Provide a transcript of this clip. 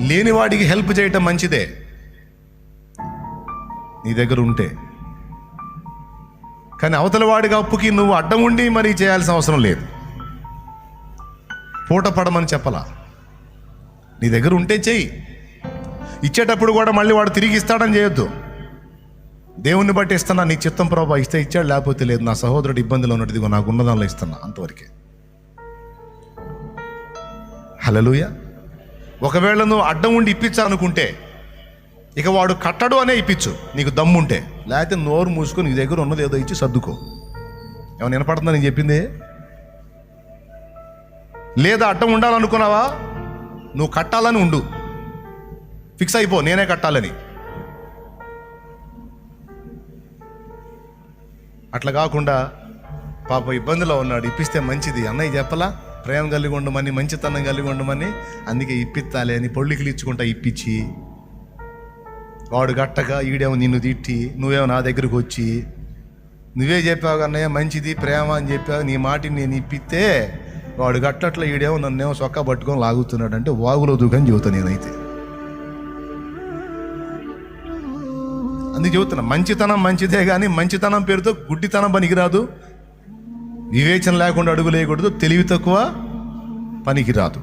లేనివాడికి హెల్ప్ చేయటం మంచిదే. నీ దగ్గర ఉంటే. కానీ అవతల వాడికి అప్పుకి నువ్వు అడ్డం ఉండి మరి చేయాల్సిన అవసరం లేదు. పూట పడమని చెప్పలా. నీ దగ్గర ఉంటే చెయ్యి. ఇచ్చేటప్పుడు కూడా మళ్ళీ వాడు తిరిగి ఇస్తాడని చేయొద్దు. దేవుణ్ణి బట్టి ఇస్తున్నా నీ చిత్తం ప్రభా ఇస్తే ఇచ్చాడు లేకపోతే లేదు. నా సహోదరుడు ఇబ్బందిలో ఉన్నట్టు నాకు ఉన్నదానిలో ఇస్తున్నా అంతవరకే. హలలుయా ఒకవేళ నువ్వు అడ్డం ఉండి ఇప్పించాలనుకుంటే ఇక వాడు కట్టడు అనే ఇప్పించు. నీకు దమ్ముంటే లేకపోతే నోరు మూసుకొని నీ దగ్గర ఉన్నది ఏదో ఇచ్చి సర్దుకో. ఏమైనా వినపడుతుందా నేను చెప్పింది? లేదా అడ్డం ఉండాలనుకున్నావా? నువ్వు కట్టాలని ఉండు. ఫిక్స్ అయిపో నేనే కట్టాలని. అట్లా కాకుండా పాప ఇబ్బందిలో ఉన్నాడు ఇప్పిస్తే మంచిది. అన్నయ్య చెప్పలా? ప్రేమ కలిగి ఉండమని మంచితనం కలిగి ఉండమని అందుకే ఇప్పిత్తాలే అని పొళ్ళికిలు ఇచ్చుకుంటా ఇప్పించి వాడు గట్టగా ఈడేమో నిన్ను తిట్టి నువ్వేమో నా దగ్గరకు వచ్చి నువ్వే చెప్పావు కన్నయ్య మంచిది ప్రేమ అని చెప్పావు నీ మాటిని నేను ఇప్పిస్తే వాడు గట్టట్లో ఈడేమో నన్నేమో సొక్క పట్టుకొని లాగుతున్నాడు అంటే వాగులో దుఃఖం చెబుతాను నేనైతే. అందుకు చెబుతున్నా మంచితనం మంచిదే కానీ మంచితనం పేరుతో గుడ్డితనం పనికిరాదు. వివేచన లేకుండా అడుగులేయకూడదు తెలివి తక్కువ పనికిరాదు.